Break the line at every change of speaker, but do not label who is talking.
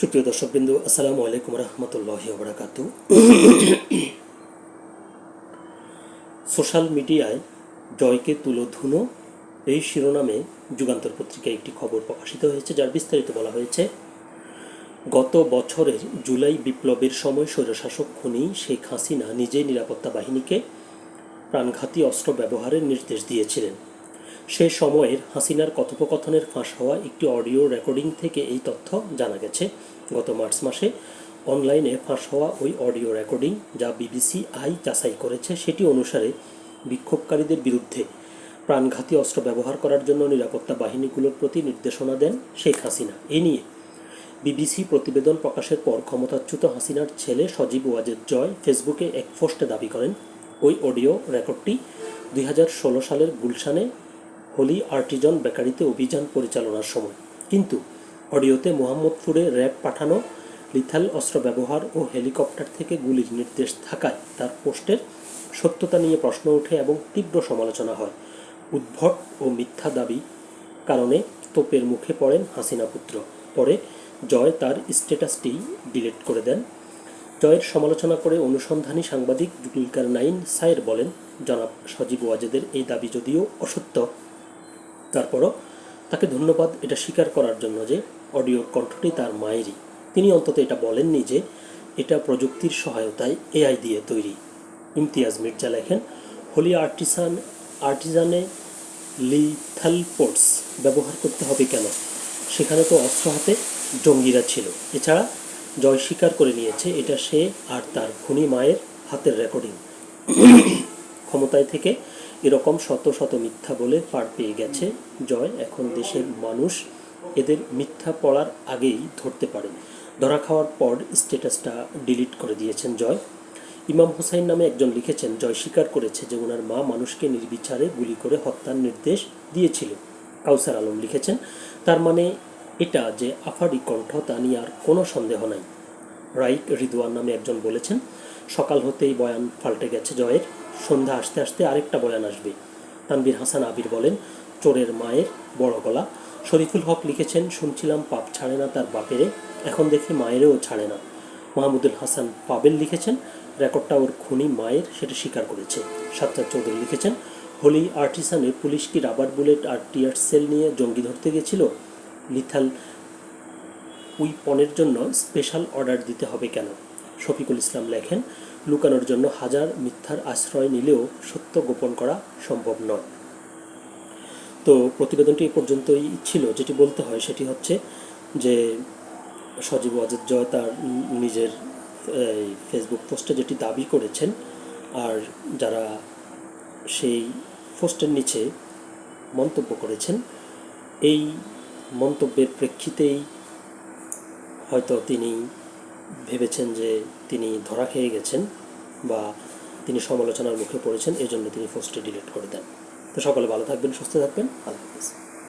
সুপ্রিয় দর্শকবৃন্দু, আসসালামু আলাইকুম রহমতুল্লাহ বরাকাতু সোশ্যাল মিডিয়ায় জয়কে তুলোধুনো এই শিরোনামে যুগান্তর পত্রিকায় একটি খবর প্রকাশিত হয়েছে, যার বিস্তারিত বলা হয়েছে, গত বছরের জুলাই বিপ্লবের সময় স্বৈরশাসক খুনি শেখ হাসিনা নিজেই নিরাপত্তা বাহিনীকে প্রাণঘাতী অস্ত্র ব্যবহারের নির্দেশ দিয়েছিলেন। সে সময়ের হাসিনার কথোপকথনের ফাঁস হওয়া একটি অডিও রেকর্ডিং থেকে এই তথ্য জানা গেছে। গত মার্চ মাসে অনলাইনে ফাঁস হওয়া ওই অডিও রেকর্ডিং যা বিবিসি আই যাচাই করেছে সেটি অনুসারে বিক্ষোভকারীদের বিরুদ্ধে প্রাণঘাতী অস্ত্র ব্যবহার করার জন্য নিরাপত্তা বাহিনীগুলোর প্রতি নির্দেশনা দেন শেখ হাসিনা। এ নিয়ে বিবিসি প্রতিবেদন প্রকাশের পর ক্ষমতাচ্যুত হাসিনার ছেলে সজীব ওয়াজেদ জয় ফেসবুকে এক পোস্টে দাবি করেন, ওই অডিও রেকর্ডটি দুই হাজার ষোলো সালের গুলশানে হোলি আর্টিজন বেকারিতে অভিযান পরিচালনার সময়। কিন্তু অডিওতে মোহাম্মদপুরে র্যাব পাঠানো, লিথাল অস্ত্র ব্যবহার ও হেলিকপ্টার থেকে গুলির নির্দেশ থাকায় তার পোস্টের সত্যতা নিয়ে প্রশ্ন ওঠে এবং তীব্র সমালোচনা হয়। উদ্ভট ও মিথ্যা দাবি কারণে তোপের মুখে পড়েন হাসিনা পুত্র। পরে জয় তার স্ট্যাটাসটি ডিলিট করে দেন। জয়ের সমালোচনা করে অনুসন্ধানী সাংবাদিক জুলকার নাইন সায়ের বলেন, জনাব সজীব ওয়াজেদের এই দাবি যদিও অসত্য তারপরও তাকে ধন্যবাদ এটা স্বীকার করার জন্য যে অডিওর কণ্ঠটি তার মায়েরই। তিনি অন্তত এটা বলেননি যে এটা প্রযুক্তির সহায়তায় এআই দিয়ে তৈরি। ইমতিয়াজ মির্জা লেখেন, হোলি আর্টিসান, আর্টিজানে লিথাল পোর্টস ব্যবহার করতে হবে কেন? সেখানে তো অস্ত্র হাতে জঙ্গিরা ছিল। এছাড়া জয় স্বীকার করে নিয়েছে এটা সে আর তার খুনি মায়ের হাতের রেকর্ডিং ক্ষমতায় থেকে এরকম শত শত মিথ্যা বলে পার পেয়ে গেছে। জয় এখন দেশের মানুষ। এদের মিথ্যা পড়ার আগেই ধরতে পারে। ধরা খাওয়ার পর স্ট্যাটাসটা ডিলিট করে দিয়েছেন জয়। ইমাম হুসাইন নামে একজন লিখেছেন, জয় স্বীকার করেছে যে ওনার মা মানুষকে নির্বিচারে গুলি করে হত্যার নির্দেশ দিয়েছিল। কাউসার আলম লিখেছেন, তার মানে এটা যে আফারি কণ্ঠ তা নিয়ে আর কোনো সন্দেহ নাই। রাইট রিদওয়ান নামে একজন বলেছেন, সকাল হতেই বয়ান পাল্টে গেছে জয়ের। সন্ধ্যা আসতে আসতে আরেকটা বয়ান আসবে। তানবীর হাসান আবির বলেন, চোরের মায়ের বড় গলা। শরীফুল হক লিখেছেন, শুনছিলাম পাপ ছাড়ে না তার বাপেরে, এখন দেখি মায়েরও ছাড়ে না। মাহমুদুল হাসান পাবেল লিখেছেন, রেকর্ডটা ওর খুনি মায়ের, সেটা স্বীকার করেছে। সাত্তার চৌধুরী লিখেছেন, হোলি আর্টিসানে পুলিশ কি রাবার বুলেট আর টিয়ার সেল নিয়ে জঙ্গি ধরতে গেছিল? লিথাল উইপনের জন্য স্পেশাল অর্ডার দিতে হবে কেন? শফিকুল ইসলাম লেখেন, লুকানোর জন্য হাজার মিথ্যার আশ্রয় নিলেও সত্য গোপন করা সম্ভব নয়। তো প্রতিবেদনটি এ পর্যন্তই ছিল। যেটি বলতে হয় সেটি হচ্ছে যে সজীব ওয়াজেদ জয় তার নিজের ফেসবুক পোস্টে যেটি দাবি করেছেন, আর যারা সেই পোস্টের নিচে মন্তব্য করেছেন, এই মন্তব্যের প্রেক্ষিতেই হয়তো তিনি ভেবেছেন যে তিনি ধরা খেয়ে গেছেন বা তিনি সমালোচনার মুখে পড়েছেন এই জন্য তিনি পোস্টটি ডিলিট করে দেন। তো সকলে ভালো থাকবেন, সুস্থ থাকবেন। আল্লাহ হাফিজ।